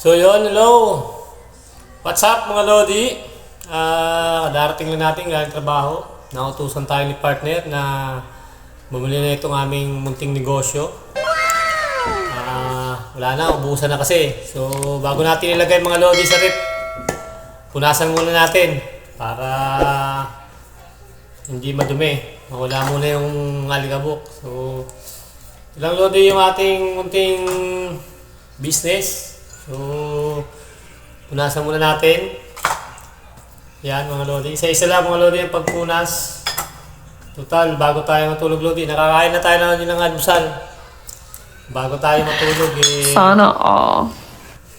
So yun, hello. What's up mga Lodi? Ah, darating lang natin galing trabaho. Nautusan tayo ni partner na bumili na itong aming munting negosyo. Ah, wala na, ubusan na kasi. So bago natin ilagay mga Lodi sa rip, punasan muna natin para hindi madumi. Mawala muna yung alikabok. So, ilang Lodi yung ating munting business. So, punasan muna natin. Yan mga Lodi. Isa-isa lang mga Lodi ang pagpunas. Total, bago tayo matulog Lodi, nakakain na tayo ng ng almusal. Bago tayo matulog, eh, Sana all.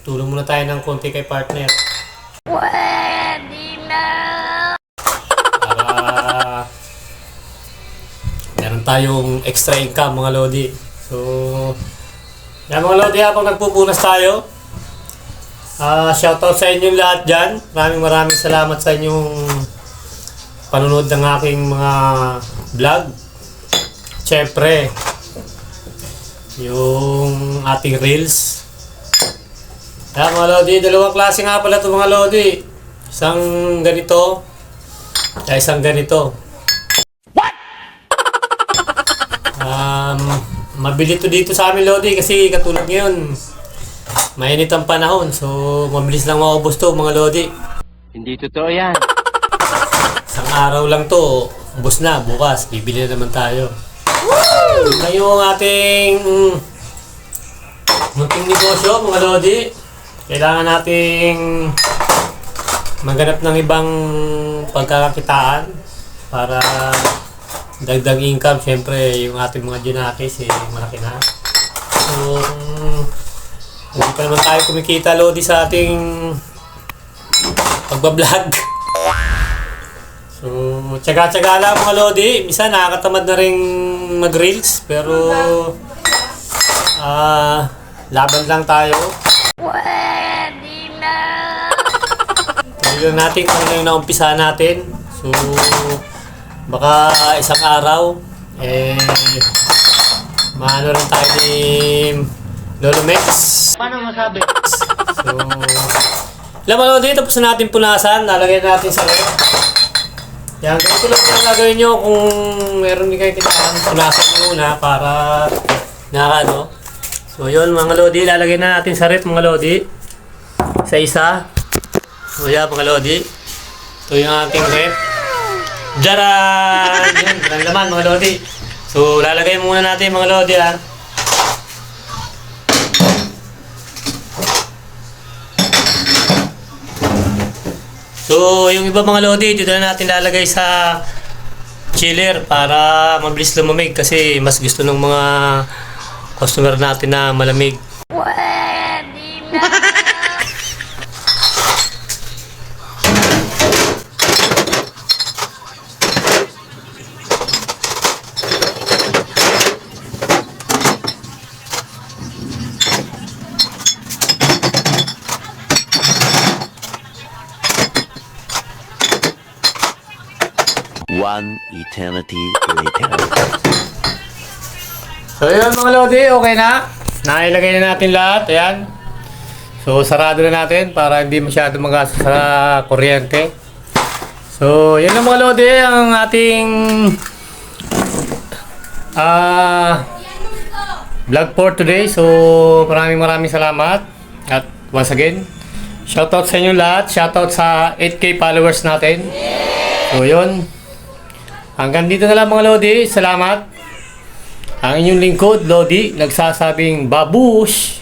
tulong muna tayo ng konti kay partner. Pwede na. Para meron tayong extra income mga Lodi. So, yan mga Lodi, habang nagpupunas tayo, ah shoutout sa inyong lahat dyan. Maraming maraming salamat sa inyong panunod ng aking mga vlog. Siyempre, yung ating reels. Yan mga Lodi, dalawang klase nga pala ito mga Lodi. Isang ganito, kaya isang ganito. Um, mabili to dito sa amin, Lodi, kasi katulad ngayon, mainit ang panahon, so mabilis lang maubos to, mga Lodi. Hindi totoo yan. Isang araw lang to, ubos na, bukas, bibili na naman tayo. Ito yung ating mm, munting negosyo, mga Lodi. Kailangan nating maghanap ng ibang pagkakakitaan para dagdag income. Siyempre, yung ating mga junakis, eh, malaki na. So, mm, hindi pa naman tayo kumikita, Lodi, sa ating pagbablog. So, tsaga-tsaga lang mga Lodi. Minsan nakakatamad na rin mag-reels. Pero, ah, laban lang tayo. Pwede na. Tignan natin kung ano yung naumpisa natin. So, baka isang araw, eh, maano rin tayo ni Lolo Mex. Paano masabi? So, alam mo Lodi, tapos na natin punasan. Lalagyan natin sa rep. Yan, ganito lang gagawin nyo kung meron din kayo tinaan. Punasan muna para na ano. So yun mga Lodi, lalagyan na natin sa rep mga Lodi. Isa-isa. So yan mga Lodi. Ito yung ating rep. Jaran! Yan, laman mga Lodi. So lalagay muna natin mga Lodi ah. So, yung iba mga lodi, dito na natin lalagay sa chiller para mabilis lumamig kasi mas gusto ng mga customer natin na malamig. Pwede na. One eternity later. So, yun mga lodi, okay na. Nailagay na natin lahat, ayan. So, sarado na natin para hindi masyado magastos sa kuryente. So, yun lang mga lodi, ang ating ah vlog for today. So, maraming maraming salamat. At once again, shoutout sa inyo lahat. Shoutout sa 8K followers natin. So, yun. Hanggang dito na lang mga Lodi. Salamat. Ang inyong lingkod, Lodi, nagsasabing babush.